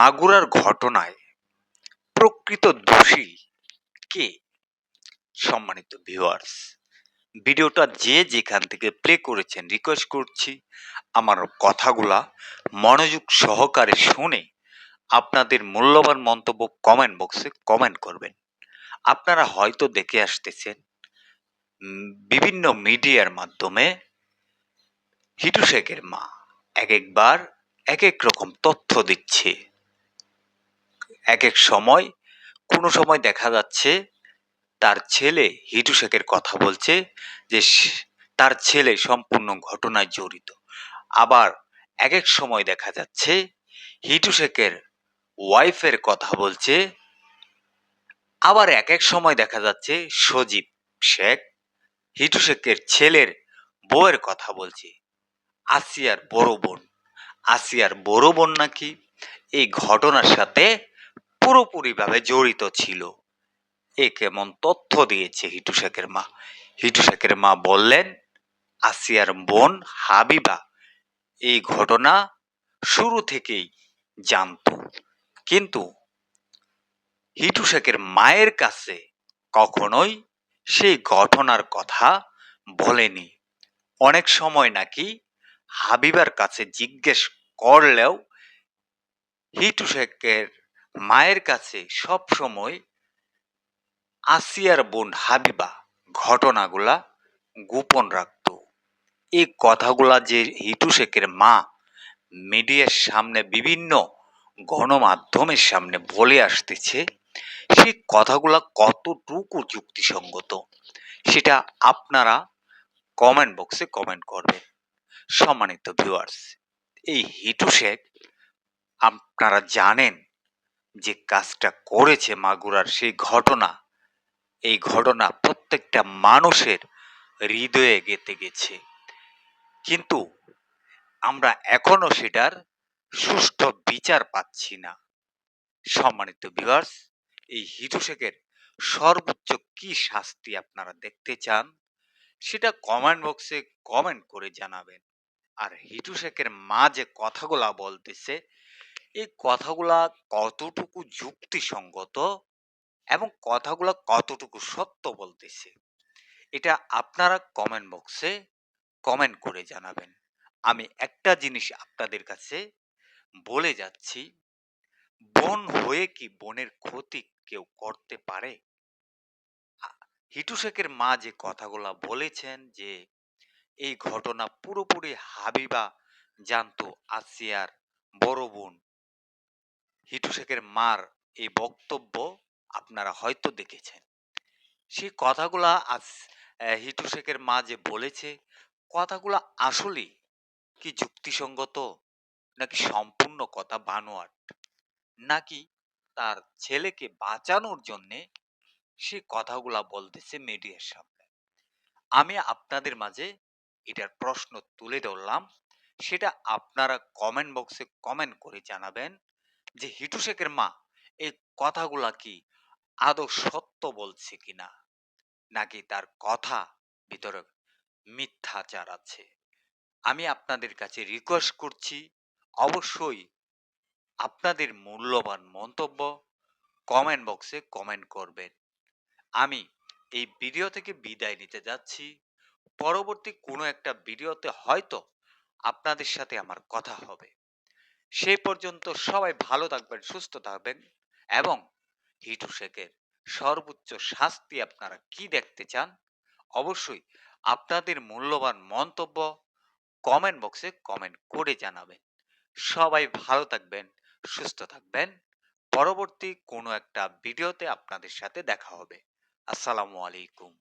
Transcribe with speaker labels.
Speaker 1: মাগুরার ঘটনায় প্রকৃত দোষী কে? সম্মানিত ভিউয়ার্স ভিডিওটা যে যেখান থেকে প্লে করেছেন রিকোয়েস্ট করছি আমার কথাগুলা মনোযোগ সহকারে শুনে আপনাদের মূল্যবান মন্তব্য কমেন্ট বক্সে কমেন্ট করবেন। আপনারা হয়তো দেখে আসতেছেন বিভিন্ন মিডিয়ার মাধ্যমে হিটু শেখের মা এক একবার এক এক রকম তথ্য দিচ্ছে। এক এক সময় কোনো সময় দেখা যাচ্ছে তার ছেলে হিটু শেখের কথা বলছে যে তার ছেলে সম্পূর্ণ ঘটনায় জড়িত। আবার এক এক সময় দেখা যাচ্ছে হিটু শেখের ওয়াইফের কথা বলছে। আবার এক এক সময় দেখা যাচ্ছে সজীব শেখ হিটু শেখের ছেলের বউয়ের কথা বলছে। আসিয়ার বড় বোন। আসিয়ার বড় বোন নাকি? এই ঘটনার সাথে পুরোপুরিভাবে জড়িত ছিল। এ কেমন তথ্য দিয়েছে হিটু শেখের মা। হিটু শেখের মা বললেন, আসিয়ার বোন হাবিবা এই ঘটনা শুরু থেকেই জানতো। কিন্তু হিটু শেখের মায়ের কাছে কখনোই সেই ঘটনার কথা বলেনি। অনেক সময় নাকি হাবিবার কাছে জিজ্ঞেস করলেও হিটু শেখের মায়ের কাছে সব সময় আসিয়ার বোন হাবিবা ঘটনাগুলা গোপন রাখত। এই কথাগুলা যে হিটু শেখের মা মিডিয়ার সামনে বিভিন্ন গণমাধ্যমের সামনে বলে আসতেছে, সেই কথাগুলা কতটুকু যুক্তিসঙ্গত সেটা আপনারা কমেন্ট বক্সে কমেন্ট করবেন। সম্মানিত ভিউয়ার্স এই হিটু শেখ আপনারা জানেন যে কাজটা করেছে মাগুরার সেই ঘটনা, এই ঘটনা প্রত্যেকটা মানুষের হৃদয়ে গেতে গেছে। কিন্তু আমরা এখনও সেটার সুষ্ঠু বিচার পাচ্ছি না। সম্মানিত ভিউয়ার্স এই হিটু শেখের সর্বোচ্চ কি শাস্তি আপনারা দেখতে চান, সেটা কমেন্ট বক্সে কমেন্ট করে জানাবেন। আর হিটু শেখের মা যে কথাগুলা বলতেছে এই কথাগুলা কতটুকু যুক্তিসঙ্গত এবং কথাগুলা কতটুকু সত্য বলতেছে, এটা আপনারা কমেন্ট বক্সে কমেন্ট করে জানাবেন। আমি একটা জিনিস আপনাদের কাছে বলে যাচ্ছি, বন হয়ে কি বনের ক্ষতি কেউ করতে পারে? আ- হিটু শেখের মা যে কথাগুলা বলেছেন যে, এই ঘটনা পুরোপুরি হাবিবা জানতো আসিয়ার বড় বোন হিটু শেখের মার এই বক্তব্য আপনারা হয়তো দেখেছেন। সেই কথাগুলা আজ হিটু শেখের মা যে বলেছে, কথাগুলা আসলেই কি যুক্তিসঙ্গত, নাকি সম্পূর্ণ কথা বানোয়াট? নাকি তার ছেলেকে বাঁচানোর জন্যে সে কথাগুলা বলতেছে মিডিয়ার সামনে? আমি আপনাদের মাঝে এটার প্রশ্ন তুলে ধরলাম। সেটা আপনারা কমেন্ট বক্সে কমেন্ট করে জানাবেন। যে হিটু শেখের মা, এই কথাগুলা কি আদৌ সত্য বলছে কিনা নাকি তার কথা ভিতরে মিথ্যাচার আছে? আমি আপনাদের কাছে রিকোয়েস্ট করছি, অবশ্যই আপনাদের মূল্যবান মন্তব্য কমেন্ট বক্সে কমেন্ট করবেন। আমি এই ভিডিও থেকে বিদায় নিতে যাচ্ছি। পরবর্তী কোনো একটা ভিডিওতে হয়তো আপনাদের সাথে আমার কথা হবে। সেই পর্যন্ত সবাই ভালো থাকবেন, সুস্থ থাকবেন এবং হিটু শেখের সর্বোচ্চ শাস্তি আপনারা কি দেখতে চান? অবশ্যই আপনাদের মূল্যবান মন্তব্য কমেন্ট বক্সে কমেন্ট করে জানাবেন। সবাই ভালো থাকবেন, সুস্থ থাকবেন। পরবর্তী কোনো একটা ভিডিওতে আপনাদের সাথে দেখা হবে। আসসালামু আলাইকুম।